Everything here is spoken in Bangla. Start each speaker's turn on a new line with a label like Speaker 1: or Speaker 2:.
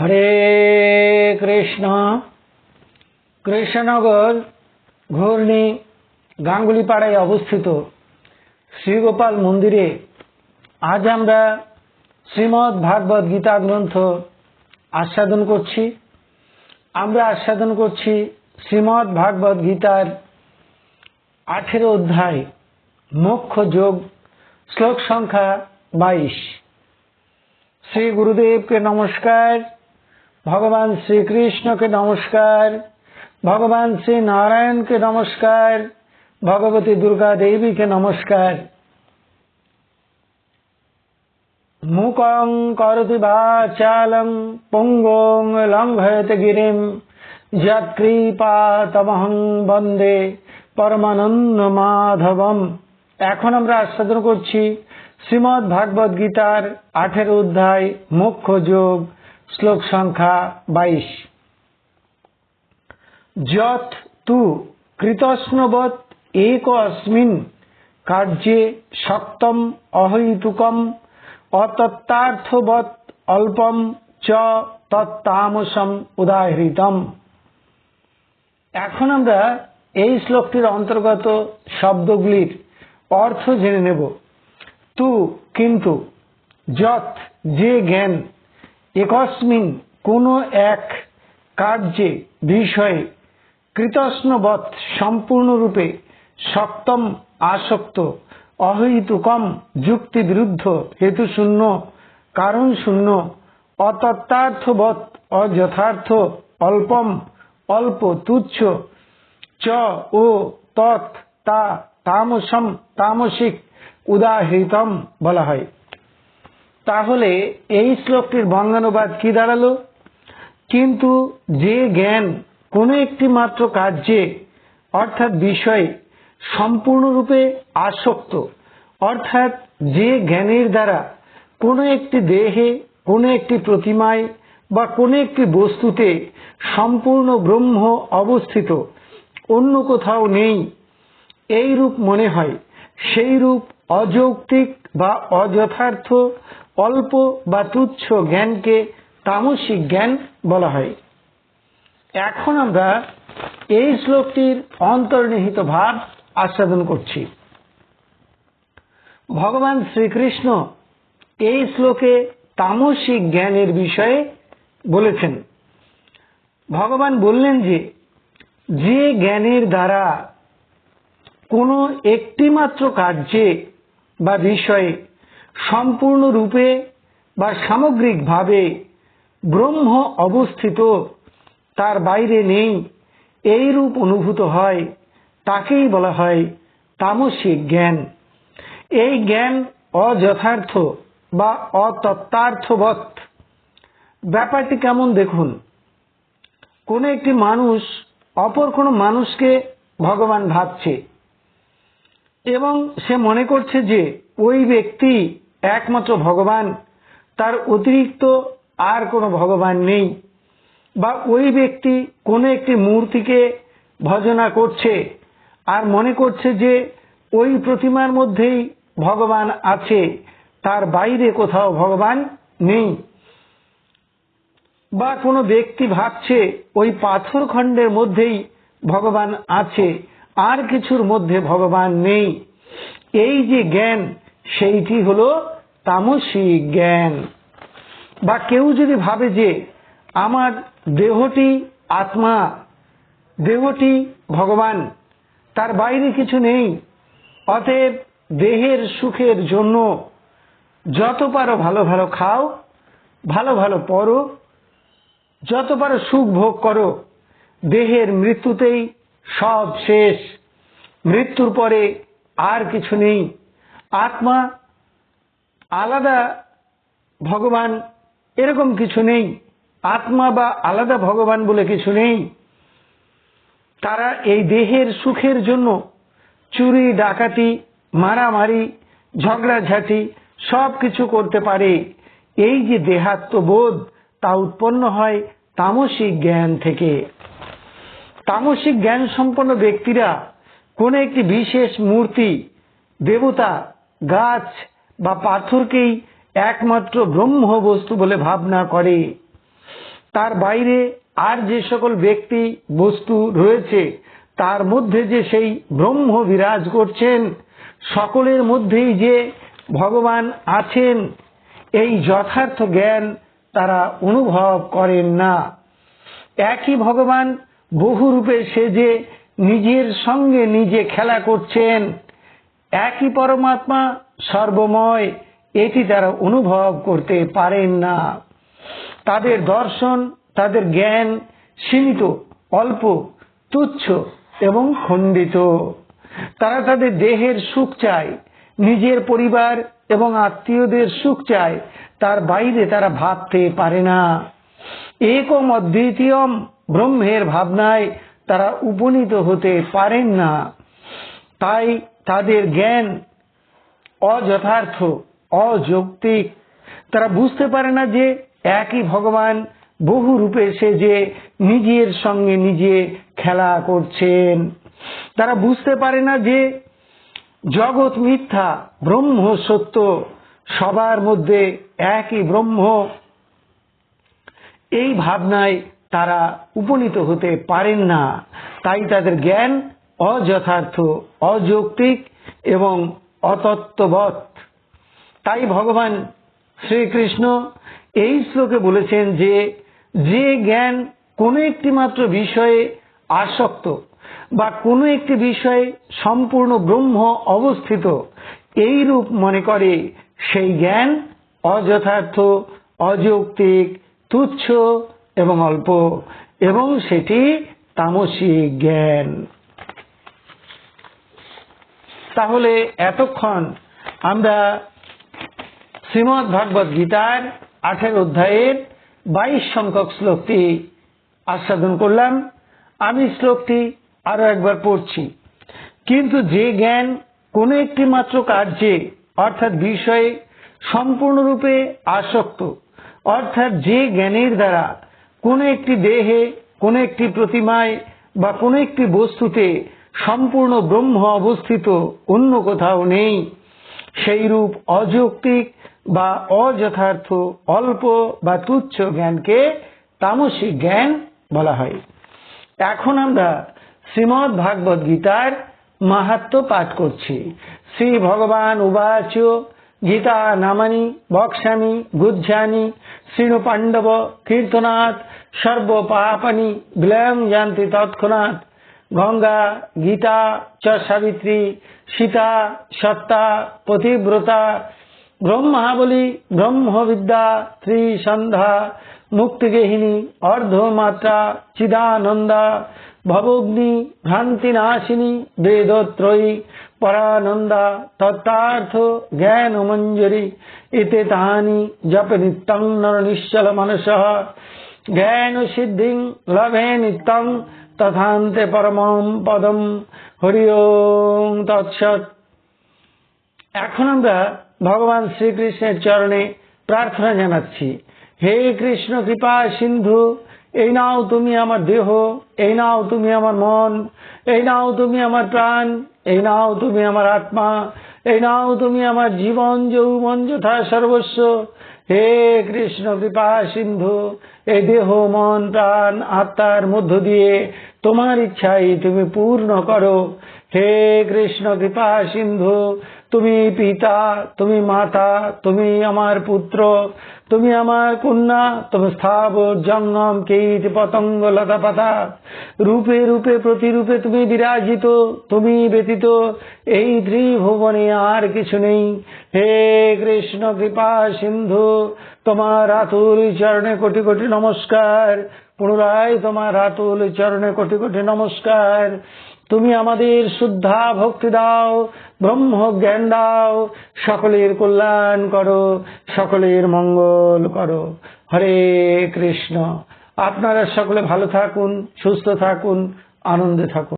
Speaker 1: হরে কৃষ্ণ। কৃষ্ণনগর ঘূর্ণি গাঙ্গুলিপাড়ায় অবস্থিত শ্রীগোপাল মন্দিরে আজ আমরা শ্রীমৎ ভাগবত গীতা গ্রন্থ আস্বাদন করছি। আমরা আস্বাদন করছি শ্রীমৎ ভাগবত গীতার আঠেরো অধ্যায়, মোক্ষ যোগ, শ্লোক সংখ্যা বাইশ। শ্রী গুরুদেবকে নমস্কার। ভগবান শ্রীকৃষ্ণকে নমস্কার, ভগবান শ্রী নারায়ণকে নমস্কার, ভগবতী দুর্গা দেবীকে নমস্কার। মুকং করতি বাচালং পুঙ্গং লঙ্ঘয়তে গিরিম যৎকৃপা তমহং বন্দে পরমানন্দ মাধবম। এখন আমরা আস্বাদন করছি শ্রীমৎ ভাগবত গীতার আঠেরো অধ্যায় মুখ্য যোগ শ্লোক সংখ্যা বাইশ। যত তু কৃতস্নবৎ এক অস্মিন কার্যে শক্তম অহৈতুকম অতত্তার্থবৎ অল্পম চ তত্তামসম উদাহৃতম। এখন আমরা এই শ্লোকটির অন্তর্গত শব্দগুলির অর্থ জেনে নেব। তু কিন্তু যত যে জ্ঞান একস্মিন কোন এক কার্যে বিষয়ে কৃতস্নবৎ সম্পূর্ণরূপে সপ্তম আসক্ত, অহৈতুকম যুক্তি বিরুদ্ধ হেতু শূন্য কারণ শূন্য অতত্তার্থবৎ অযথার্থ, অল্পম, অল্প তুচ্ছ, চ ও তৎ তা তামসম, তামসিক, উদাহৃতম বলা হয়। তাহলে এই শ্লোকটির বঙ্গানুবাদ কি দাঁড়াল? কিন্তু যে জ্ঞান কোনো একটি মাত্র কার্যে, অর্থাৎ বিষয়ে, সম্পূর্ণরূপে আসক্ত, অর্থাৎ যে জ্ঞানের দ্বারা কোনো একটি দেহে, কোনো একটি প্রতিমায় বা কোনো একটি বস্তুতে সম্পূর্ণ ব্রহ্ম অবস্থিত, অন্য কোথাও নেই এই রূপ মনে হয় সেই রূপ অযৌক্তিক বা অযথার্থ অল্প বা তুচ্ছ জ্ঞানকে তামসিক জ্ঞান বলা হয়। এখন আমরা এই শ্লোকটির অন্তর্নিহিত ভাব আস্বাদন করছি। ভগবান শ্রীকৃষ্ণ এই শ্লোকে তামসিক জ্ঞানের বিষয়ে বলেছেন। ভগবান বললেন যে যে জ্ঞানের দ্বারা কোনো একটিমাত্র কার্যে বা বিষয়ে সম্পূর্ণরূপে বা সামগ্রিকভাবে ব্রহ্ম অবস্থিত, তার বাইরে নেই এই রূপ অনুভূত হয়, তাকেই বলা হয় তামসিক জ্ঞান। এই জ্ঞান অযথার্থ বা অতত্ত্বার্থবৎ। ব্যাপারটি কেমন দেখুন? কোন একটি মানুষ অপর কোনো মানুষকে ভগবান ভাবছে এবং সে মনে করছে যে ওই ব্যক্তি একমাত্র ভগবান, তার অতিরিক্ত আর কোনো ভগবান নেই। বা ওই ব্যক্তি কোনো একটি মূর্তিকে ভজনা করছে আর মনে করছে যে ওই প্রতিমার মধ্যেই ভগবান আছে, তার বাইরে কোথাও ভগবান নেই। বা কোনো ব্যক্তি ভাবছে ওই পাথর খণ্ডের মধ্যেই ভগবান আছে, আর কিছুর মধ্যে ভগবান নেই। এই যে জ্ঞান, সেইটি হল তামসিক জ্ঞান। বা কেউ যদি ভাবে যে আমার দেহটি আত্মা, দেহটি ভগবান, তার বাইরে কিছু নেই, অতএব দেহের সুখের জন্য যত পারো ভালো ভালো খাও, ভালো ভালো পড়ো, যত পারো সুখ ভোগ করো, দেহের মৃত্যুতেই সব শেষ। মৃত্যুর পরে আর কিছু নেই। আত্মা আলাদা ভগবান এরকম কিছু নেই। আত্মা বা আলাদা ভগবান বলে কিছু নেই। তারা এই দেহের সুখের জন্য চুরি, ডাকাতি, মারামারি, ঝগড়াঝাটি সব কিছু করতে পারে। এই যে দেহাত্মবোধ তা উৎপন্ন হয় তামসিক জ্ঞান থেকে। তামসিক জ্ঞান সম্পন্ন ব্যক্তিরা কোন একটি বিশেষ মূর্তি, দেবতা, গাছ বা পাথরকেই একমাত্র ব্রহ্ম বস্তু বলে ভাবনা করে। তার বাইরে আর যে সকল ব্যক্তি বস্তু রয়েছে, তার মধ্যে যে সেই ব্রহ্ম বিরাজ করছেন, সকলের মধ্যেই যে ভগবান আছেন, এই যথার্থ জ্ঞান তারা অনুভব করেন না। একই ভগবান বহু রূপে সেজে নিজের সঙ্গে নিজে খেলা করছেন। একই পরমাত্মা সর্বময়, এটি তারা অনুভব করতে পারেন না। তাদের দর্শন, তাদের জ্ঞান সীমিত, অল্প, তুচ্ছ এবং খণ্ডিত। তারা তাদের দেহের সুখ চায়, নিজের পরিবার এবং আত্মীয়দের সুখ চায়, তার বাইরে তারা ভাবতে পারে না। একম অদ্বিতীয়ম ব্রহ্মের ভাবনায় তারা উপনীত হতে পারেন না। তাই তাদের জ্ঞান অযথার্থ, অযৌক্তিক। তারা বুঝতে পারে না যে একই ভগবান বহু রূপে সে যে নিজের সঙ্গে নিজে খেলা করছেন। তারা বুঝতে পারে না যে জগৎ মিথ্যা, ব্রহ্ম সত্য, সবার মধ্যে একই ব্রহ্ম। এই ভাবনায় তারা উপনীত হতে পারেন না। তাই তাদের জ্ঞান অযথার্থ, অযৌক্তিক এবং অতত্ত্ববৎ। তাই ভগবান শ্রীকৃষ্ণ এই শ্লোকে বলেছেন যে যে জ্ঞান কোনো একটি মাত্র বিষয়ে আসক্ত বা কোনো একটি বিষয়ে সম্পূর্ণ ব্রহ্ম অবস্থিত, এই রূপ মনে করে সেই জ্ঞান অযথার্থ, অযৌক্তিক, তুচ্ছ এবং অল্প এবং সেটি তামসিক জ্ঞান। তাহলে এতক্ষণ আমরা শ্রীমৎ ভাগবত গীতার আঠের অধ্যায়ের বাইশ সংখ্যক শ্লোকটি আস্বাদন করলাম। আমি শ্লোকটি আরও একবার পড়ছি। কিন্তু যে জ্ঞান কোন একটি মাত্র কার্যে, অর্থাৎ বিষয়ে, সম্পূর্ণরূপে আসক্ত, অর্থাৎ যে জ্ঞানের দ্বারা কোন একটি দেহে, কোন একটি প্রতিমায় বা কোন একটি বস্তুতে সম্পূর্ণ ব্রহ্ম অবস্থিত, অন্য কোথাও নেই। সেই রূপ অযৌক্তিক বা অযথার্থ, অল্প বা তুচ্ছ জ্ঞানকে তামসিক জ্ঞান বলা হয়। এখন আমরা শ্রীমৎ ভাগবত গীতার মাহাত্ম পাঠ করছি। শ্রী ভগবান উবাচ, গীতা নামানি বক্সামি গুজ্জানি, শ্রীণু পাণ্ডব, কীর্তনাথ, সর্ব পাপানি, বিলয়ং জানতি তৎক্ষণাৎ। গঙ্গা, গীতা সাবিত্রী সীতা, সত্তা, পতিব্রতা, ব্রহ্মাবলী, ব্রহ্মবিদ্যা, ত্রিসন্ধ্যা মুক্তিগেহিনী অর্ধমাত্রা, চিদানন্দা, ভবগ্নি, ভ্রান্তিনাশিনী, বেদত্রয়ী, পরানন্দা তত্তার্থ জ্ঞান মঞ্জরি এতে তাহানি জপ নিত্যং নর নিশ্চল মনস জ্ঞান সিদ্ধি লভে নিত্যং তথান্তে পরমম পদম হরি ওম তৎসৎ এখন আমরা ভগবান শ্রীকৃষ্ণের চরণে প্রার্থনা জানাচ্ছি। হে কৃষ্ণ কৃপা সিন্ধু, এই নাও তুমি আমার দেহ, এই নাও তুমি আমার মন, এই নাও তুমি আমার প্রাণ এই নাও তুমি আমার আত্মা, এই নাও তুমি আমার জীবন, যৌবন, যথা সর্বস্ব। হে কৃষ্ণ কৃপা সিন্ধু এই দেহ, মন, প্রাণ, আত্মার মধ্য দিয়ে তোমার ইচ্ছাই তুমি পূর্ণ করো। হে কৃষ্ণ কৃপা সিন্ধু তুমি পিতা, তুমি মাতা, তুমি আমার পুত্র, তুমি আমার কন্যা, তুমি স্থাবর জঙ্গম কীট পতঙ্গ লতা পাতা। রূপে রূপে প্রতিরূপে তুমি বিরাজিত, তুমি ব্যতীত এই ত্রিভুবনে আর কিছু নেই। হে কৃষ্ণ কৃপা সিন্ধু, তোমার আতুল চরণে কোটি কোটি নমস্কার। পুনরায় তোমার আতুল চরণে কোটি কোটি নমস্কার। তুমি আমাদের শুদ্ধা ভক্তি দাও, ব্রহ্ম জ্ঞান দাও, সকলের কল্যাণ করো, সকলের মঙ্গল করো। হরে কৃষ্ণ। আপনারা সকলে ভালো থাকুন, সুস্থ থাকুন, আনন্দে থাকুন।